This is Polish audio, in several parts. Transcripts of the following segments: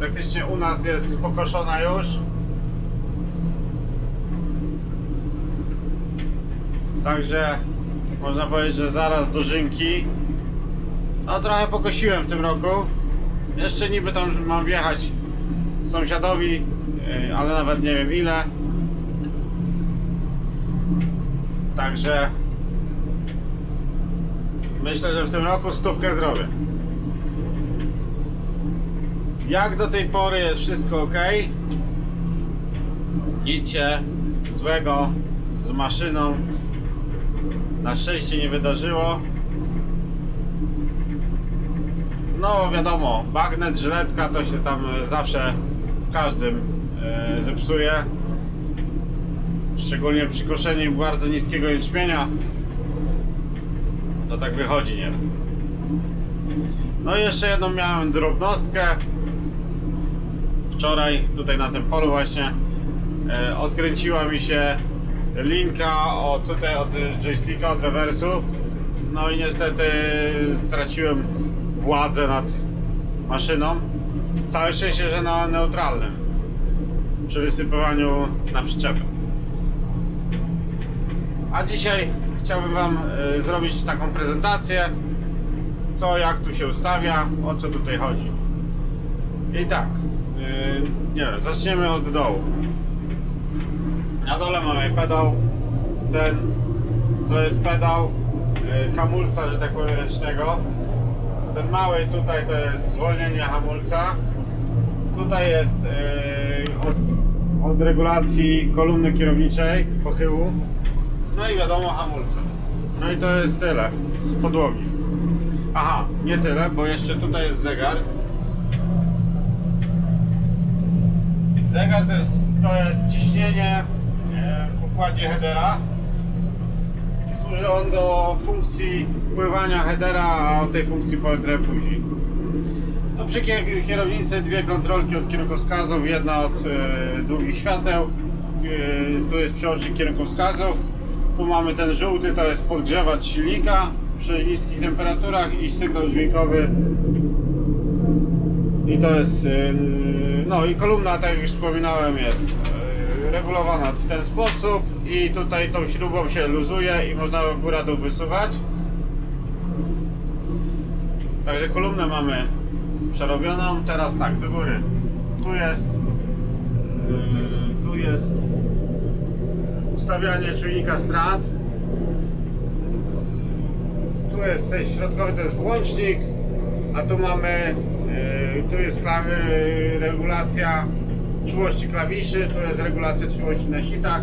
praktycznie u nas jest pokoszona już. Także można powiedzieć, że zaraz do Rzymki. No trochę pokosiłem w tym roku. Jeszcze niby tam mam wjechać sąsiadowi, yy, ale nawet nie wiem ile. Także myślę, że w tym roku stówkę zrobię. Jak do tej pory jest wszystko ok. Nic się złego z maszyną na szczęście nie wydarzyło. No wiadomo, bagnet, żyletka to się tam e, zawsze w każdym e, zepsuje. Szczególnie przy koszeniu bardzo niskiego jęczmienia. To tak wychodzi nieraz. No i jeszcze jedną miałem drobnostkę. Wczoraj tutaj na tym polu właśnie e, odkręciła mi się linka od, tutaj od joysticka, od rewersu. No i niestety straciłem władzę nad maszyną. Całe szczęście, że na neutralnym przy wysypywaniu na przyczepę. A dzisiaj chciałbym Wam y, zrobić taką prezentację, co jak tu się ustawia, o co tutaj chodzi. I tak, nie wiem, zaczniemy od dołu. Na dole mamy pedał, ten to jest pedał y, hamulca, że tak powiem, ręcznego. Ten mały tutaj to jest zwolnienie hamulca. Tutaj jest y, od, od regulacji kolumny kierowniczej, pochyłu. No i wiadomo hamulce. No i to jest tyle z podłogi. Aha, nie tyle, bo jeszcze tutaj jest zegar. Zegar to jest, to jest ciśnienie e, w układzie headera. Służy on do funkcji wpływania headera, a o tej funkcji powiem później. No, przy kier- kierownicy dwie kontrolki od kierunkowskazów, jedna od e, długich świateł. E, tu jest przełącznik kierunkowskazów. Tu mamy ten żółty, to jest podgrzewacz silnika przy niskich temperaturach i sygnał dźwiękowy. I to jest, e, no i kolumna, tak jak już wspominałem, jest e, regulowana w ten sposób i tutaj tą śrubą się luzuje i można góra dół wysuwać. Także kolumnę mamy przerobioną. Teraz tak, do góry. Tu jest yy, tu jest ustawianie czujnika strat. Tu jest środkowy, to jest włącznik, a tu mamy tu jest klawy, regulacja czułości klawiszy, tu jest regulacja czułości na sitach.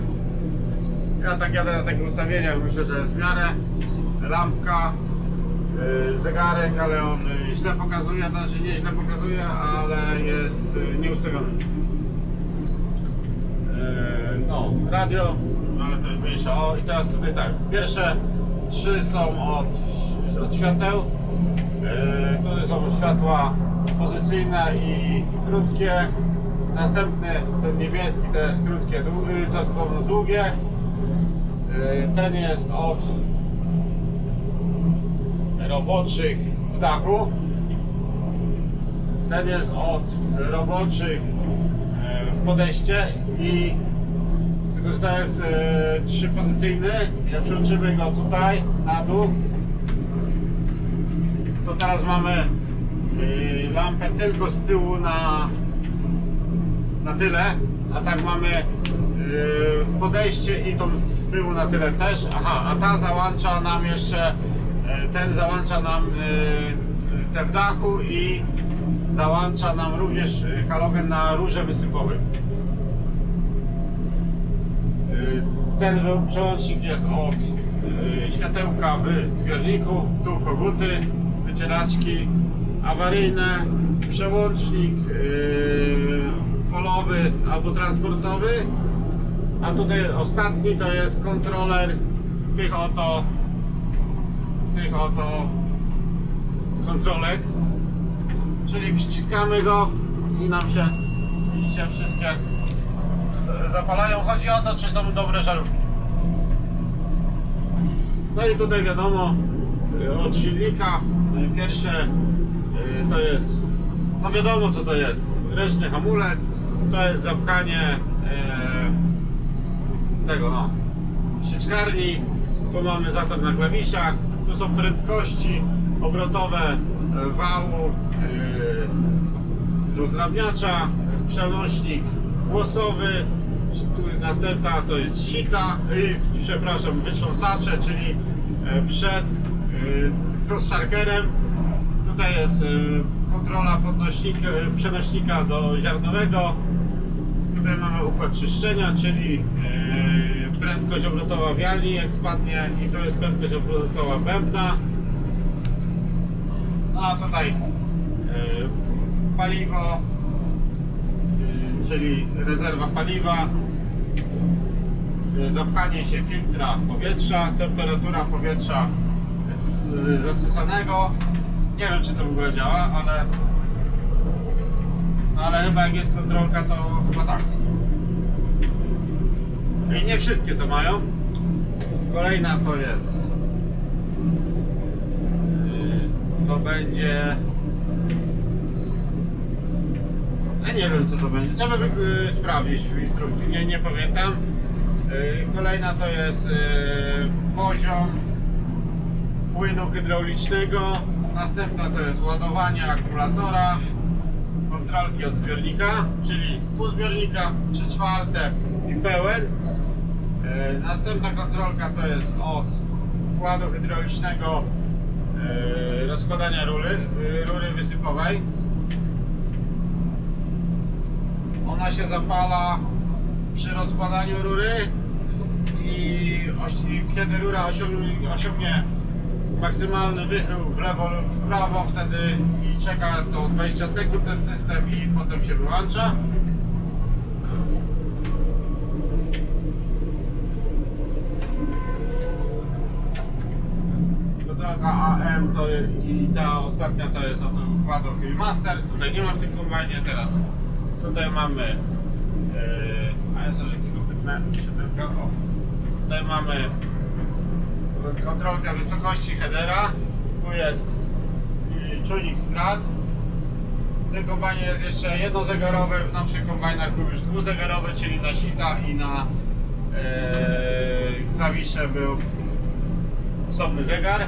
Ja tak jadę na takich ustawieniach, myślę, że jest w miarę. Lampka, yy, zegarek, ale on źle pokazuje, to znaczy nie źle pokazuje, ale jest yy, nieustawiony. Yy, No, radio, ale to jest mniejsze. O, i teraz tutaj tak. Pierwsze trzy są od, od świateł. Yy, tutaj są światła pozycyjne i krótkie. Następny, ten niebieski, to jest krótkie, to są długie. Yy, Ten jest od roboczych w dachu. Ten jest od roboczych e, w podejście i tylko, że to jest e, trzypozycyjny. Jak przełączymy go tutaj na dół, to teraz mamy lampę tylko z tyłu na, na tyle, a tak mamy e, w podejście i tą z tyłu na tyle też. Aha, a ta załącza nam jeszcze, e, ten załącza nam te w dachu i załącza nam również halogen na rurze wysypowej. Y, Ten przełącznik jest od y, światełka w zbiorniku, tu koguty, wycieraczki awaryjne, przełącznik y, polowy albo transportowy, a tutaj ostatni to jest kontroler tych oto tych oto kontrolek, czyli przyciskamy go i nam się widzicie wszystkie zapalają. Chodzi o to, czy są dobre żarówki. No i tutaj wiadomo, y, od silnika y, pierwsze to jest, no wiadomo co to jest, ręczny hamulec, to jest zapchanie y, tego no, sieczkarni, tu mamy zator na klawiszach, tu są prędkości obrotowe y, wału, y, rozdrabniacza, przenośnik głosowy, tu następna to jest sita, y, przepraszam, wytrząsacze, czyli e, przed y. Tutaj jest y, kontrola podnośnika, y, przenośnika do ziarnowego. Tutaj mamy układ czyszczenia, czyli y, prędkość obrotowa wialni jak spadnie i to jest prędkość obrotowa bębna. No a tutaj paliwo, czyli rezerwa paliwa, zapchanie się filtra powietrza, temperatura powietrza zasysanego. Nie wiem czy to w ogóle działa, ale ale chyba jak jest kontrolka to chyba tak. I nie wszystkie to mają. Kolejna to jest y, to będzie ja nie wiem co to będzie. Trzeba by y, sprawdzić w instrukcji, nie, nie pamiętam. Y, Kolejna to jest poziom płynu hydraulicznego. Następna to jest ładowanie akumulatora, kontrolki od zbiornika, czyli pół zbiornika, 3 czwarte i pełen. Y, Następna kontrolka to jest od układu hydraulicznego y, rozkładania rury, y, rury wysypowej. Ona się zapala przy rozkładaniu rury i, kiedy rura osiągnie maksymalny wychył w lewo lub w prawo, wtedy i czeka to 20 sekund ten system i potem się wyłącza. Droga AM to i ta ostatnia to jest od układu Master. Tutaj nie ma w tym kombajnie teraz. Tutaj mamy yy, a ja sobie. O. Tutaj mamy kontrolkę wysokości headera. Tu jest czujnik strat. W tym kombajnie jest jeszcze jednozegarowy, w naszych kombajnach był już dwuzegarowy, czyli na sita i na yy, klawisze był osobny zegar.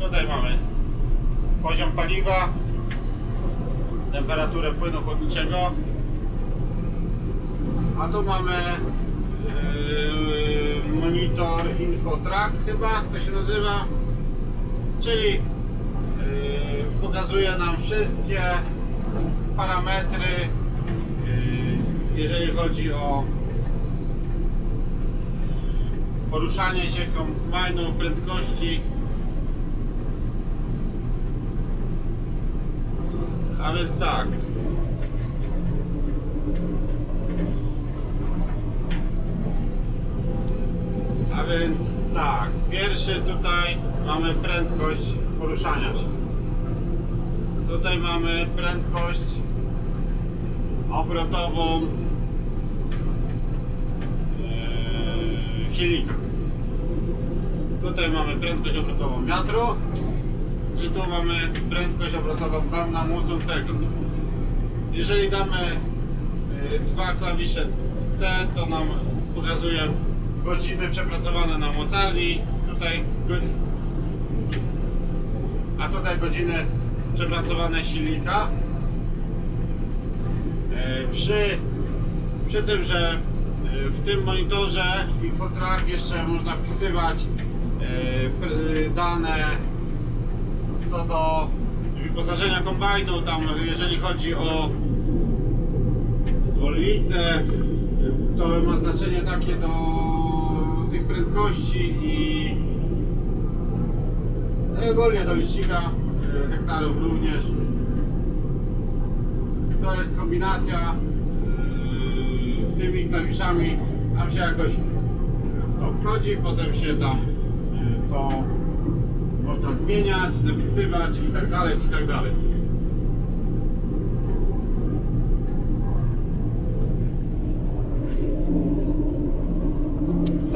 Tutaj mamy poziom paliwa, temperaturę płynu chłodniczego. A tu mamy monitor InfoTrack chyba to się nazywa, czyli yy, pokazuje nam wszystkie parametry, yy, jeżeli chodzi o poruszanie się kombajnu, prędkości. A więc tak. A więc tak, pierwszy tutaj mamy prędkość poruszania się. Tutaj mamy prędkość obrotową yy, silnika. Tutaj mamy prędkość obrotową wiatru i tu mamy prędkość obrotową pełna młócącego. Jeżeli damy y, dwa klawisze T, to nam pokazuje godziny przepracowane na mocarni. Tutaj a tutaj godziny przepracowane silnika. Y, Przy, przy tym, że y, w tym monitorze Infotrack jeszcze można wpisywać pr- dane co do wyposażenia kombajnu, tam jeżeli chodzi o zwolnicę, to ma znaczenie takie do tych prędkości i no i ogólnie do licznika hektarów również. To jest kombinacja e, tymi klawiszami, tam się jakoś to wchodzi, potem się tam e, to można zmieniać, zapisywać i tak dalej, i tak dalej.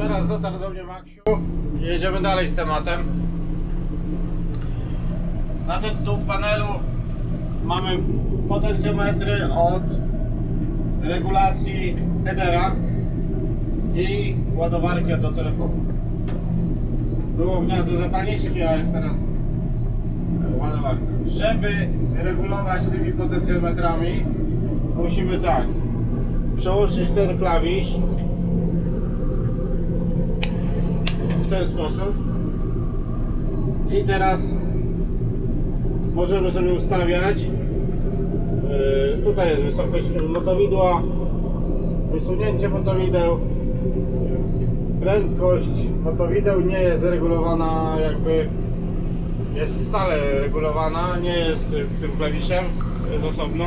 Teraz dotarł do mnie Maksiu jedziemy dalej z tematem. Na tym tu panelu mamy potencjometry od regulacji headera i ładowarkę do telefonu. Było gniazdo zapalniczki, a jest teraz ładowarka. Żeby regulować tymi potencjometrami, musimy tak przełączyć ten klawisz ten sposób. I teraz możemy sobie ustawiać. Yy, tutaj jest wysokość motowidła wysunięcie motowideł prędkość motowideł nie jest regulowana jakby jest stale regulowana, nie jest tym klawiszem, jest osobno.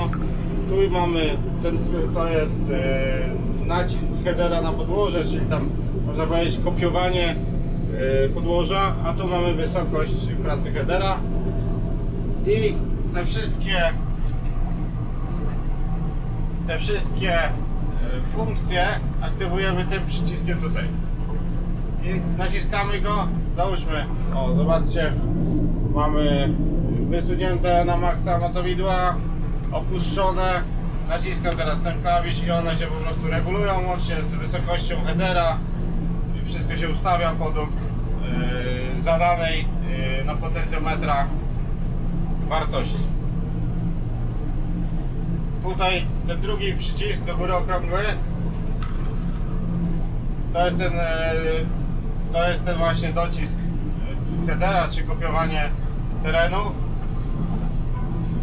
Tu mamy, ten, to jest e, nacisk headera na podłoże, czyli tam można powiedzieć kopiowanie podłoża, a tu mamy wysokość pracy headera. I te wszystkie te wszystkie e, funkcje aktywujemy tym przyciskiem tutaj. I naciskamy go, załóżmy, o zobaczcie, mamy wysunięte na maksa motowidła, opuszczone, naciskam teraz ten klawisz i one się po prostu regulują łącznie z wysokością headera. Wszystko się ustawia yy, zadanej yy, na potencjometrach wartości. Tutaj ten drugi przycisk do góry okrągły. To jest ten e, to jest ten właśnie docisk e, headera czy kopiowanie terenu.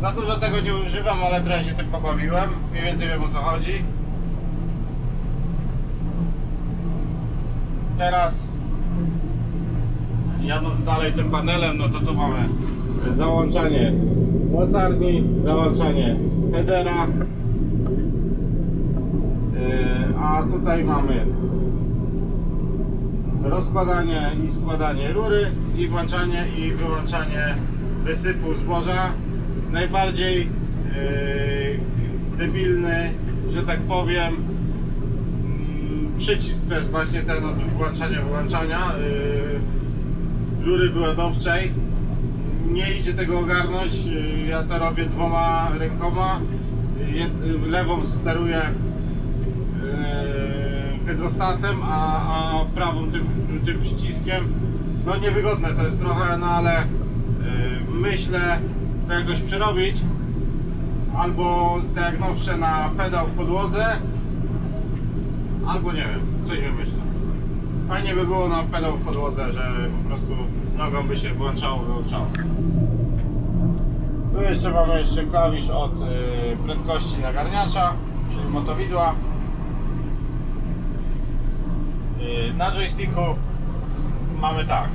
Za dużo tego nie używam, ale trochę się tym pobawiłem. Mniej więcej wiem o co chodzi. Teraz jadąc dalej tym panelem no to tu mamy załączanie mocarni, załączanie headera Yy, a tutaj mamy rozkładanie i składanie rury i włączanie i wyłączanie wysypu zboża. Najbardziej yy, debilny, że tak powiem, mm, przycisk to jest właśnie ten od włączania, wyłączania yy, rury wyładowczej. Nie idzie tego ogarnąć, ja to robię dwoma rękoma. Lewą steruję yy, hydrostatem, a, a prawą tym, tym przyciskiem. No niewygodne to jest trochę, no ale yy, myślę to jakoś przerobić. Albo tak jak nowsze na pedał w podłodze, albo nie wiem, coś wymyślę. Fajnie by było na pedał w podłodze, że po prostu nogą by się włączało, wyłączało. Tu jeszcze mamy jeszcze klawisz od y, prędkości nagarniacza, czyli motowidła. Y, na joysticku mamy tak.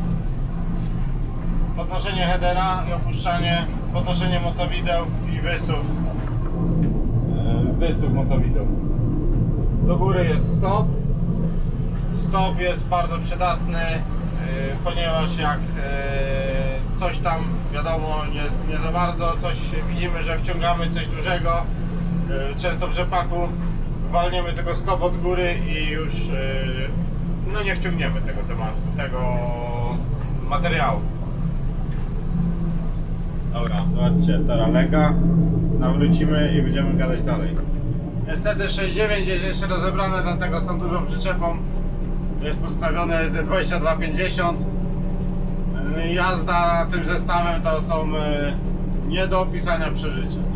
Podnoszenie headera i opuszczanie, podnoszenie motowideł i wysuw. Y, wysuw motowideł. Do góry jest stop. Stop jest bardzo przydatny, y, ponieważ jak y, coś tam wiadomo nie, nie za bardzo, coś widzimy, że wciągamy coś dużego, y, często w rzepaku walniemy tego stop od góry i już no nie wciągniemy tego tematu, tego materiału. Dobra, zobaczcie, teraz lega, nawrócimy i będziemy gadać dalej. Niestety 6.9 jest jeszcze rozebrane, dlatego z tą dużą przyczepą jest postawione 2250. Jazda tym zestawem to są e, nie do opisania przeżycia.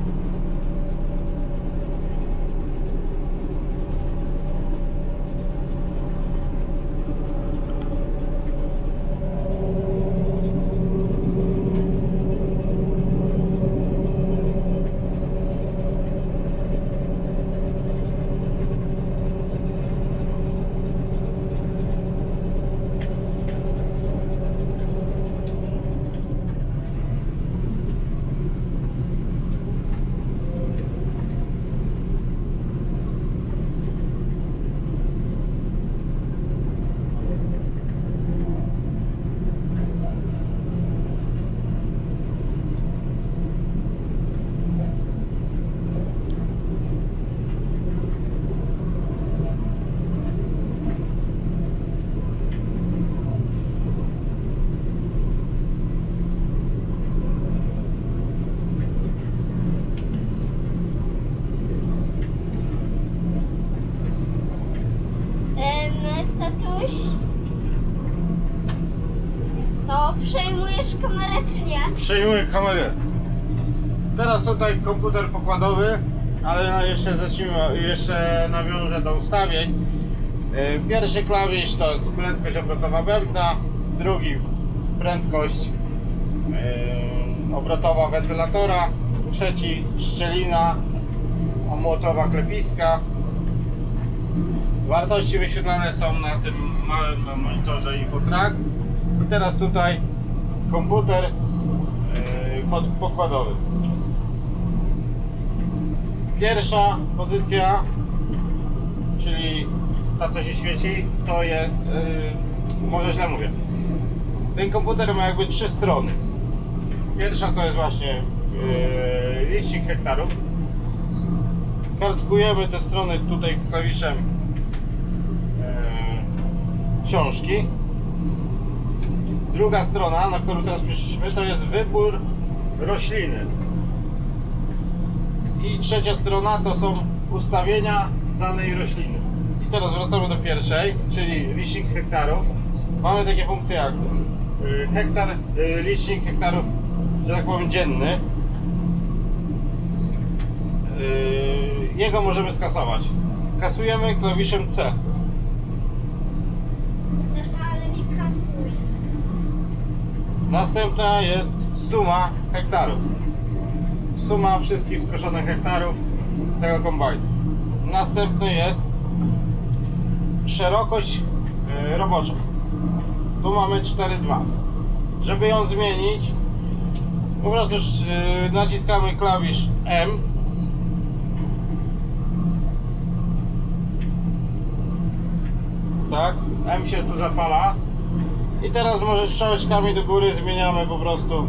Przejmuję kamerę. Teraz tutaj komputer pokładowy, ale no jeszcze zacznijmy, jeszcze nawiążę do ustawień. Yy, Pierwszy klawisz to jest prędkość obrotowa bębna, drugi prędkość yy, obrotowa wentylatora, trzeci szczelina omłotowa klepiska. Wartości wyświetlane są na tym małym monitorze infotrack. I teraz tutaj komputer pokładowy. Pierwsza pozycja, czyli ta co się świeci, to jest, yy, może źle mówię. Ten komputer ma jakby trzy strony. Pierwsza to jest właśnie yy, licznik hektarów. Kartkujemy te strony tutaj klawiszem yy, książki. Druga strona, na którą teraz przyszliśmy, to jest wybór rośliny. I trzecia strona to są ustawienia danej rośliny. I teraz wracamy do pierwszej, czyli licznik hektarów. Mamy takie funkcje jak y, hektar, y, licznik hektarów, że tak powiem dzienny. Y, Jego możemy skasować. Kasujemy klawiszem C. Kasuj. Następna jest suma hektarów. Suma wszystkich skoszonych hektarów tego kombajnu. Następny jest szerokość y, robocza. Tu mamy 4,2. Żeby ją zmienić, po prostu y, naciskamy klawisz M. Tak, M się tu zapala. I teraz może strzałeczkami do góry zmieniamy po prostu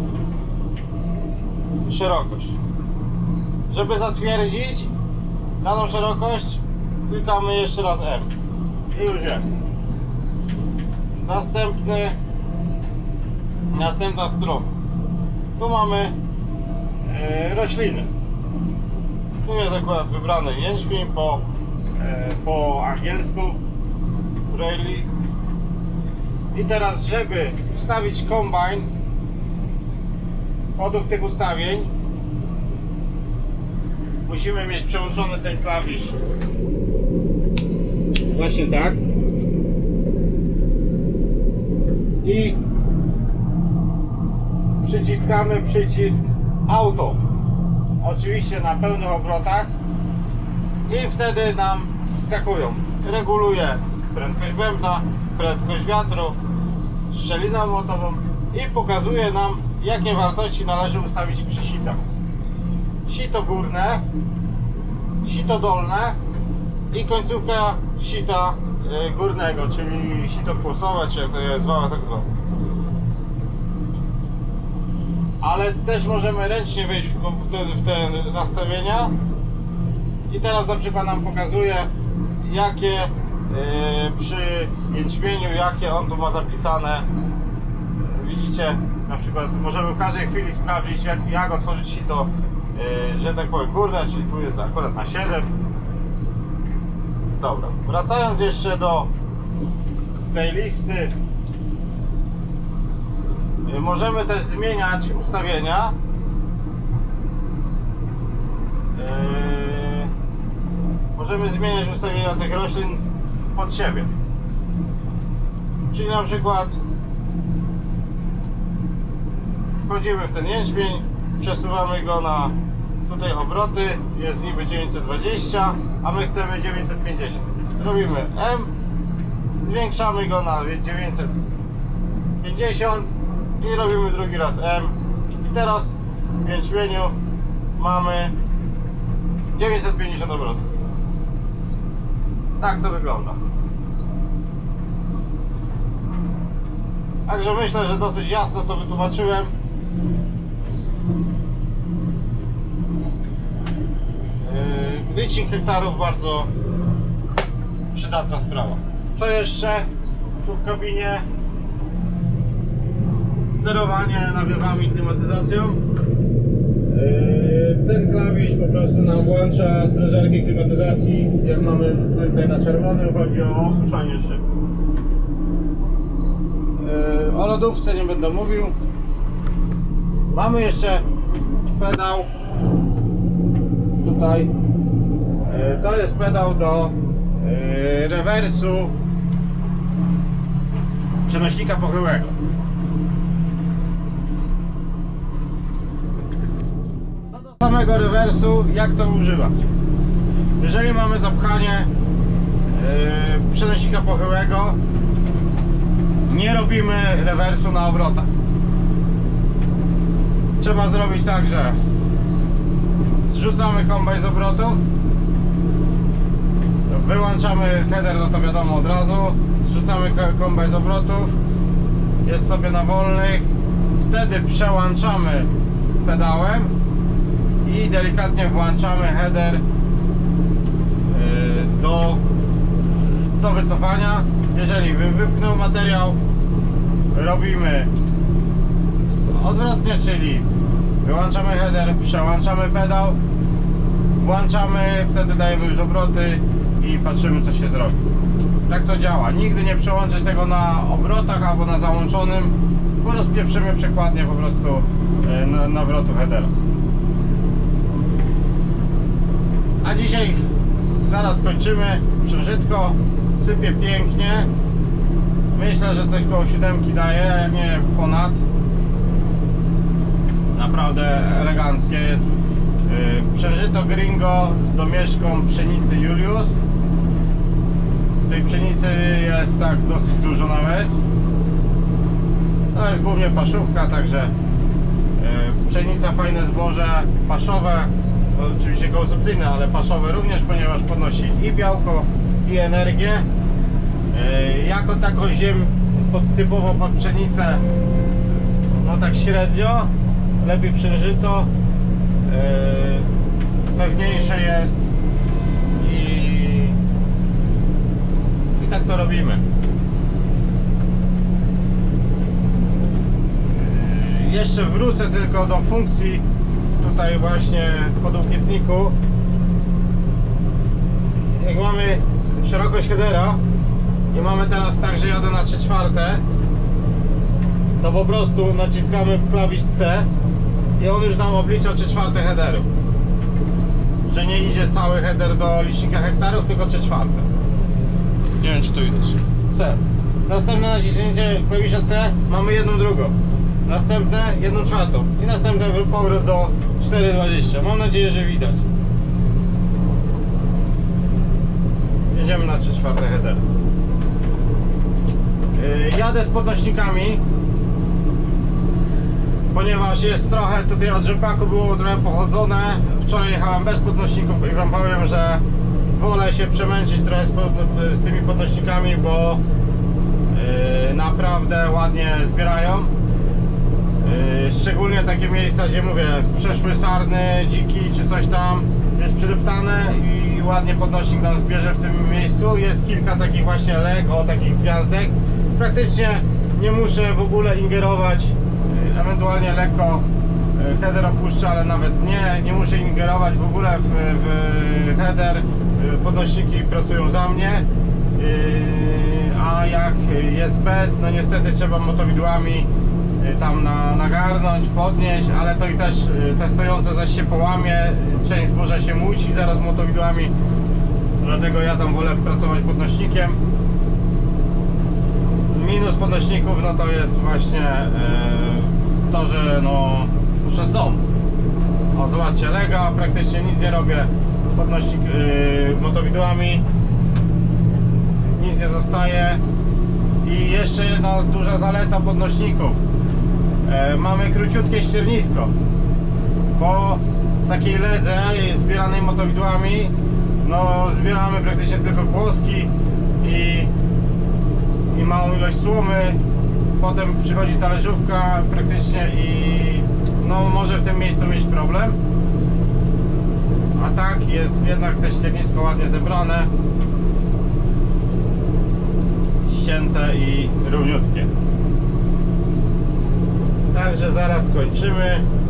szerokość. Żeby zatwierdzić daną szerokość, klikamy jeszcze raz M. I już jest. Następny, następna strona. Tu mamy e, rośliny. Tu jest akurat wybrany jęczmień po, e, po angielsku. Braille. I teraz, żeby ustawić kombajn według tych ustawień, musimy mieć przełączony ten klawisz właśnie tak. I przyciskamy przycisk auto. Oczywiście na pełnych obrotach i wtedy nam wskakują. Reguluje prędkość bębna, prędkość wiatru, szczelinę młotową i pokazuje nam jakie wartości należy ustawić przy sitach. Sito górne, sito dolne i końcówka sita y, górnego, czyli sito kłosowe, czy jak to jest zwane, tak zwane. Ale też możemy ręcznie wejść w, te nastawienia i teraz na przykład nam pokazuje jakie y, przy jęczmieniu, jakie on tu ma zapisane na przykład możemy w każdej chwili sprawdzić jak, jak otworzyć sito yy, że tak powiem górne, czyli tu jest akurat na 7 dobra, wracając jeszcze do tej listy. Yy, możemy też zmieniać ustawienia. Yy, możemy zmieniać ustawienia tych roślin pod siebie. Czyli na przykład wchodzimy w ten jęczmień, przesuwamy go na tutaj obroty, jest niby 920, a my chcemy 950. Robimy M, zwiększamy go na 950 i robimy drugi raz M. I teraz w jęczmieniu mamy 950 obrotów. Tak to wygląda. Także myślę, że dosyć jasno to wytłumaczyłem. Yy, Licznik hektarów bardzo przydatna sprawa. Co jeszcze tu w kabinie? Sterowanie nawiewami, klimatyzacją. Yy, Ten klawisz po prostu nam włącza sprężarki klimatyzacji. Jak mamy tutaj na czerwonym, chodzi o osuszanie szyb. Yy, o lodówce nie będę mówił. Mamy jeszcze pedał tutaj. To jest pedał do yy, rewersu przenośnika pochyłego. Co do samego rewersu, jak to używać? Jeżeli mamy zapchanie yy, przenośnika pochyłego, nie robimy rewersu na obrotach. Trzeba zrobić tak, że zrzucamy kombaj z obrotu, wyłączamy header, no to wiadomo od razu, zrzucamy ko- kombaj z obrotów, jest sobie na wolnych, wtedy przełączamy pedałem i delikatnie włączamy header yy, do, do wycofania. Jeżeli wy- wypchnął materiał, robimy odwrotnie, czyli wyłączamy header, przełączamy pedał, włączamy, wtedy dajemy już obroty i patrzymy co się zrobi. Tak to działa. Nigdy nie przełączać tego na obrotach albo na załączonym, bo rozpieprzymy przekładnie po prostu e, na, nawrotu headera. A dzisiaj zaraz skończymy. Przeżytko sypie pięknie. Myślę, że coś koło siódemki daje, nie ponad. Naprawdę eleganckie jest. Yy, Przeżyto gringo z domieszką pszenicy Julius. Tej pszenicy jest tak dosyć dużo nawet. To jest głównie paszówka, także yy, pszenica, fajne zboże paszowe, oczywiście konsumpcyjne, ale paszowe również, ponieważ podnosi i białko, i energię. Yy, Jako taką ziem pod, typowo pod pszenicę, no tak średnio, lepiej przeżyto, yy, pewniejsze jest tak to robimy. Yy, Jeszcze wrócę tylko do funkcji tutaj właśnie w podłokietniku. Jak mamy szerokość headera i mamy teraz tak, że jadę na 3 czwarte, to po prostu naciskamy klawisz C i on już nam oblicza 3 czwarte headeru. Że nie idzie cały header do licznika hektarów, tylko 3 czwarte. Nie wiem, czy to widać. C. Następne naciśnięcie klawisza C mamy jedną drugą. Następne jedną czwartą. I następny powrót do 4,20. Mam nadzieję, że widać. Jedziemy na 3 czwarte header. Yy, Jadę z podnośnikami. Ponieważ jest trochę tutaj od rzepaku było trochę pochodzone. Wczoraj jechałem bez podnośników i wam powiem, że wolę się przemęczyć trochę z, tymi podnośnikami, bo yy, naprawdę ładnie zbierają. Yy, szczególnie takie miejsca, gdzie mówię, przeszły sarny, dziki czy coś tam jest przydeptane i ładnie podnośnik nam zbierze w tym miejscu. Jest kilka takich właśnie leg, o takich gwiazdek. Praktycznie nie muszę w ogóle ingerować, yy, ewentualnie lekko header opuszczę, ale nawet nie, nie muszę ingerować w ogóle w, w header. Yy, Podnośniki pracują za mnie. Yy, a jak jest bez, no niestety trzeba motowidłami y, tam na, nagarnąć, podnieść, ale to i też y, te stojące zaś się połamie, y, część zboża się muci zaraz motowidłami, dlatego ja tam wolę pracować podnośnikiem. Minus podnośników no to jest właśnie y, to, że no, że są. O zobaczcie, lega, praktycznie nic nie robię, podnośnik y, motowidłami, nic nie zostaje. I jeszcze jedna duża zaleta podnośników. E, mamy króciutkie ściernisko. Po takiej ledze zbieranej motowidłami, no zbieramy praktycznie tylko kłoski i, i małą ilość słomy. Potem przychodzi talerzówka praktycznie i no może w tym miejscu mieć problem. A tak jest jednak te ściernisko ładnie zebrane ścięte i równiutkie. Także zaraz kończymy.